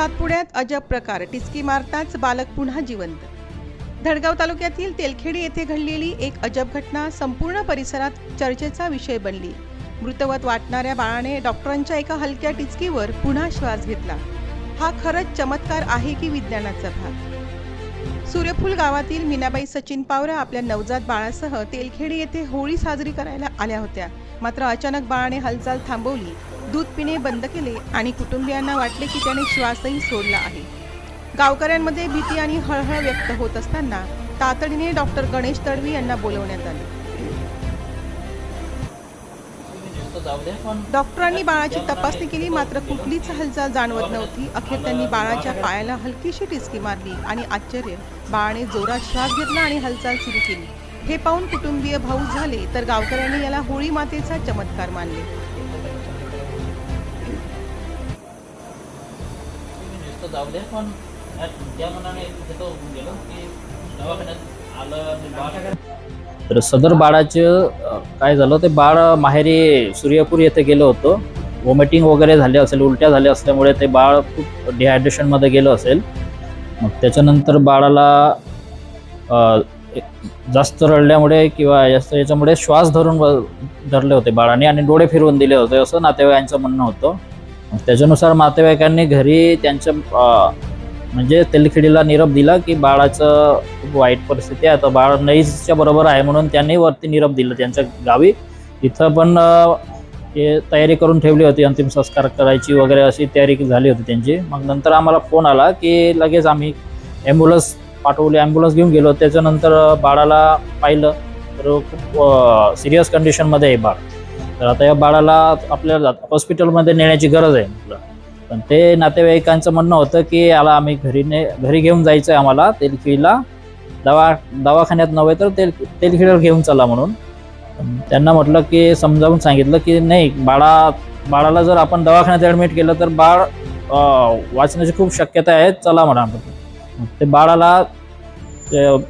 सातपुड्यात अजब प्रकार. टिचकी मारताच बालक पुन्हा जिवंत. धडगाव तालुक्यातील तेलखेडी येथे घडलेली एक अजब घटना संपूर्ण परिसरात चर्चेचा विषय बनली. मृतवत वाटणाऱ्या बाळाने डॉक्टरांच्या एका हलक्या टिचकीवर पुन्हा श्वास घेतला. हा खरंच चमत्कार आहे की विज्ञानाचा भाग? सूर्यफूल गावातील मीनाबाई सचिन पावरा आपल्या नवजात बाळासह तेलखेडी येथे होळी साजरी करायला आल्या होत्या. मात्र अचानक बाळाने हालचाल थांबवली. दूध पिणे बंद केले आणि कुटुंबियांना वाटले की त्याने श्वासही सोडला आहे. गावकऱ्यांमध्ये भीती आणि हळहळ व्यक्त होत असताना तातडीने डॉक्टर गणेश तडवी यांना बोलवण्यात आले. डॉक्टरांनी बाळाची तपासणी केली मात्र कुठलीच हालचाल जाणवत नव्हती. अखेर त्यांनी बाळाच्या पायाला हलकीशी टिचकी मारली आणि आश्चर्य बाळाने जोरात श्वास घेतला आणि हालचाल सुरू केली. हे पाहून कुटुंबीय भाऊ झाले तर गावकऱ्यांनी याला होळी मातेचा चमत्कार मानले. तर जाऊ द्या पण त्या मनाने तिथं गेलो की दवाखान्यात आलं तर सदर बाळाचं काय झालं ते बाळ माहेरी सूर्यपूर येथे गेलं होतं. वॉमिटिंग वगैरे झाले असेल उलट्या झाल्या असल्यामुळे ते बाळ खूप डिहायड्रेशनमध्ये गेलं असेल. मग त्याच्यानंतर बाळाला जास्त रडल्यामुळे किंवा जास्त याच्यामुळे श्वास धरून धरले होते बाळाने आणि डोळे फिरवून दिले होते असं नातेवाईकांचं म्हणणं होतं. त्याच्यानुसार नातेवाईकांनी घरी त्यांच्या म्हणजे तेलखिडीला निरोप दिला की बाळाचं खूप वाईट परिस्थिती आहे. आता बाळ नईच्या बरोबर आहे म्हणून त्यांनी वरती निरोप दिला त्यांच्या गावी. तिथं पण ते तयारी करून ठेवली होती अंतिम संस्कार करायची वगैरे अशी तयारी झाली होती त्यांची. मग नंतर आम्हाला फोन आला की लगेच आम्ही ॲम्ब्युलन्स पाठवली ॲम्ब्युलन्स घेऊन गेलो. त्याच्यानंतर बाळाला पाहिलं. तर खूप सिरियस कंडिशनमध्ये आहे बाळ. तर आता या बाळाला आपल्याला हॉस्पिटलमध्ये नेण्याची गरज आहे म्हटलं. पण ते नातेवाईकांचं म्हणणं होतं की याला आम्ही घरी ने घरी घेऊन जायचं आहे आम्हाला तेलखिळीला दवा दवाखान्यात नव्हे तर तेल तेलखिळीवर घेऊन चला म्हणून. त्यांना म्हटलं की समजावून सांगितलं की नाही बाळा बाळाला जर आपण दवाखान्यात ॲडमिट केलं तर बाळ वाचण्याची खूप शक्यता आहे चला म्हणा. ते बाळाला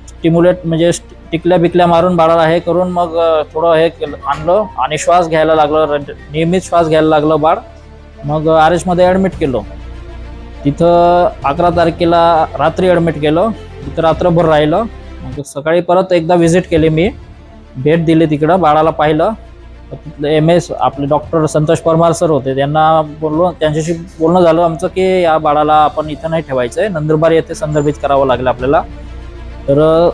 स्टिम्युलेट म्हणजे टिकल्या बिकल्या मारून बाळाला हे करून मग थोडं हे केलं आणलं आणि श्वास घ्यायला लागलं नियमित श्वास घ्यायला लागलं बाळ. मग आर एचमध्ये ॲडमिट केलो. तिथं अकरा तारखेला रात्री ॲडमिट केलं. तिथं रात्रभर राहिलं. मग सकाळी परत एकदा व्हिजिट केली मी. भेट दिली तिकडं बाळाला पाहिलं. तिथलं एम एस आपले डॉक्टर संतोष परमार सर होते त्यांना बोललो त्यांच्याशी बोलणं झालं आमचं की या बाळाला आपण इथं नाही ठेवायचं आहे नंदुरबार येथे संदर्भित करावं लागलं आपल्याला. तर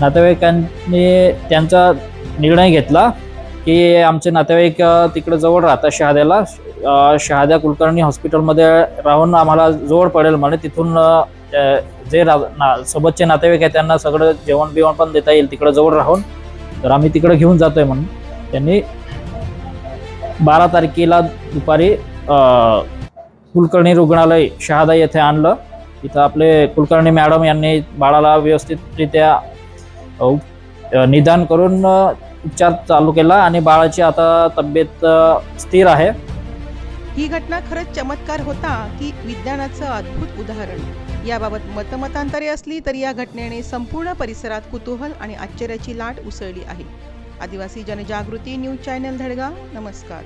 नातेवाईकांनी त्यांचा निर्णय घेतला की आमचे नातेवाईक तिकडे जवळ राहतात शहाद्याला. शहाद्या कुलकर्णी हॉस्पिटलमध्ये राहून आम्हाला जवळ पडेल म्हणे. तिथून जे रा ना सोबतचे नातेवाईक आहेत त्यांना सगळं जेवण बिवण पण देता येईल तिकडे जवळ राहून. तर आम्ही तिकडे घेऊन जातोय म्हणून. त्यांनी बारा तारखेला दुपारी कुलकर्णी रुग्णालय शहादा येथे आणलं. तिथं आपले कुलकर्णी मॅडम यांनी बाळाला व्यवस्थितरित्या निदान करून उपचार चालू केला आणि बाळाची आता तब्येत स्थिर आहे. ही घटना खरंच चमत्कार होता की विज्ञानाचं अद्भुत उदाहरण. याबाबत मतमतांतरे असली तरी या घटनेने संपूर्ण परिसरात कुतूहल आणि आश्चर्याची लाट उसळली आहे. आदिवासी जनजागृती न्यूज चॅनल धडगाव नमस्कार.